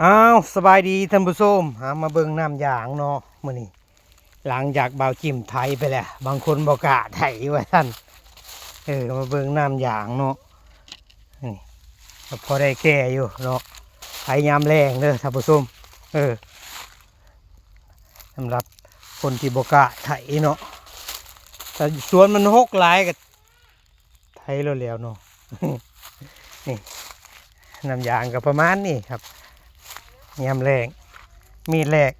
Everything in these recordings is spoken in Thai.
อ้าวสบายดีท่านผู้ชมหามาเบิ่งน้ำยางเนาะมื้อนี้หลังจากเบาจิ้มไทยไปแล้วบางคนบ่กล้าไทยว่าท่านเออมาเบิ่งน้ำยางเนาะนี่พอได้แก้อยู่เนาะไทยยามแรงเด้อท่านผู้ชมเออสำหรับคนที่บ่กล้าไทยเนาะแต่สวนมันหกหลายก็ไทยแล้วแล้วเนาะนี่น้ำยางก็ประมาณนี้ครับ ยำแรงมีแรก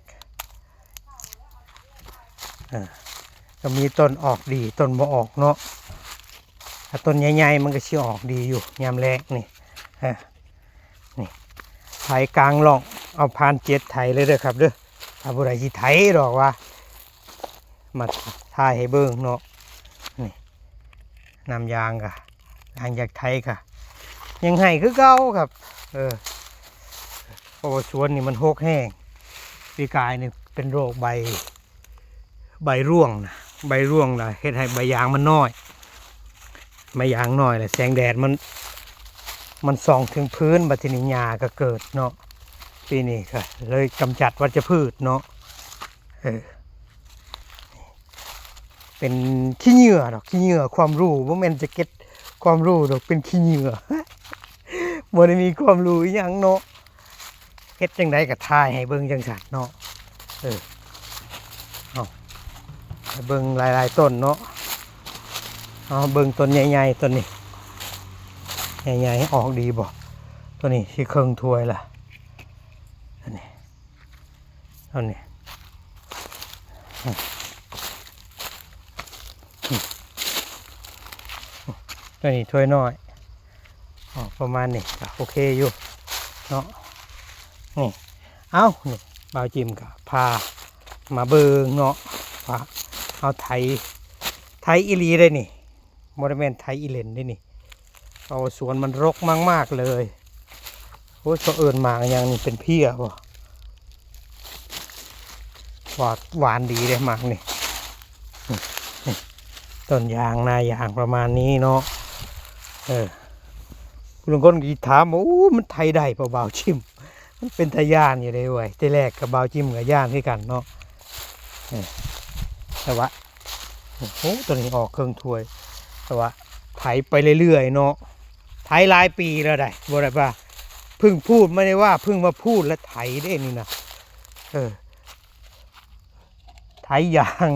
ก็มีต้นออกดีต้นบ่ออกเนาะถ้าต้นใหญ่ๆมันก็ชิออกดีอยู่ยำแรกนี่ฮะนี่ไถกลางล่องเอาพานเจ็ดไถเลยเด้อครับเด้อถ้าบุไรที่ไถหรอกว่า มาถ่ายให้เบิ่งเนาะนี่นำยางกะหลังจากไถกะยังให้คือเก่าครับ เออ ราะว่าสวนนี่มันหกแห้งปีกายนี่เป็นโรคใบ ใบร่วงนะใบร่วงนะเฮ็ดให้ใบยางมันน้อยใบยางน้อยแหละแสงแดดมัน มันส่องถึงพื้นบัดทีนี้หญ้าก็เกิดเนาะปีนี้ก็เลยกำจัดวัชพืชเนาะเออเป็นขี้เหงื่อดอกขี้เหงื่อความรู้ว่ามันจะเก็ตความรู้ดอกเป็นขี้เหงื่อบ่ได้มีความรู้อหยังเนาะ เฮ็ดจังไดก็ทายให้เบิ่งจังสันเนาะเออเอาเบิ่งหลายๆต้นเนาะเอาเบิ่งต้นใหญ่ๆต้นนี้ใหญ่ๆให้ออกดีบ่ตัวนี้สิเครื่องถ้วยล่ะอันนี้อันนี้อืมอืมตัวนี้ถ้วยน้อยออกประมาณนี้ก็โอเคอยู่เนาะ นี่เอานี่บ่าวจิมกับพามาเบิงเนาะพาเอาไทยไทยอีลีได้นี่โมเดเมนไทยอีเลนได้นี่เอาสวนมันรกมากๆเลยโอ้ยเขาเอิญมาอย่างนี้เป็นเพี้ยบ่หวานหวานดีเลยมากนี่ต้นยางนายางประมาณนี้เนาะเออคุณลุงก้นกีถามว่าอู้มันไทยได้เปล่าบ่าชิม มันเป็นทะยานอยู่เลยเว้ยแต่แรกกับบาวจิ้มกับย่านด้วยกันเนาะเออแต่ว่าโอ้โหตัวนี้ออกเครื่องถ้วยแต่ว่าไถไปเรื่อยๆเนาะไถหลายปีแล้วได้บ่ได้ป่ะเพิ่งพูดไม่ได้ว่าเพิ่งมาพูดแล้วไถได้นี่นะเออไถยาง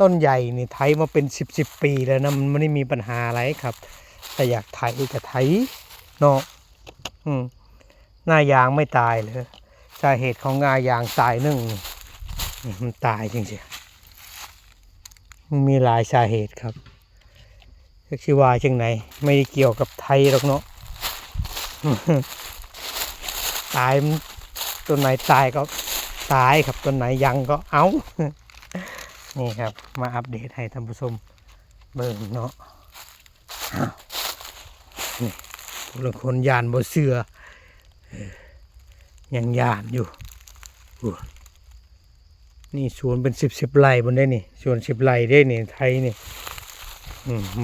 ต้นใหญ่นี่ไถมาเป็นสิบสิบปีแล้วนะมันไม่ได้มีปัญหาอะไรครับ แต่อยากไถก็ไถเนาะอืม หน้ายางไม่ตายเลยสาเหตุของงายางตายนึ่งมันตายจริงๆมันมีหลายสาเหตุครับก็คือว่าจังไหน ไม่ได้เกี่ยวกับไทยหรอกเนาะตายต้นไหนตายก็ตายครับต้นไหนยังก็เอานี่ครับ มาอัปเดตให้ท่านผู้ชมเบิ่งเนาะนี่คนยานบ่เสือ ยังยานอยู่ นี่สวนเป็นสิบสิบไร่บนได้นี่สวนสิบไร่ได้นี่ไทยนี่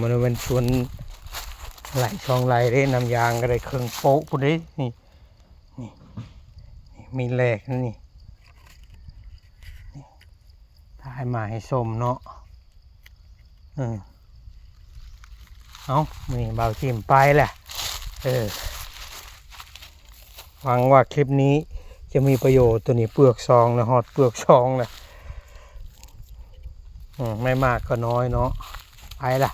มันเป็นสวนไร่ช่องไร่ได้นำยางก็ได้เครื่องโป๊ะพวกนี้นี่นี่มีแหลกนะนี่ถ่ายมาให้ชมเนาะเอืมเอานี่เบาจิมไปแหละเออ หวังว่าคลิปนี้จะมีประโยชน์ตัวนี้เปลือกซองนะฮอดเปลือกซองเลยอืมไม่มากก็น้อยเนาะไปล่ะ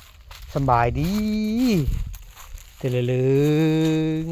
สบายดีเตลลึง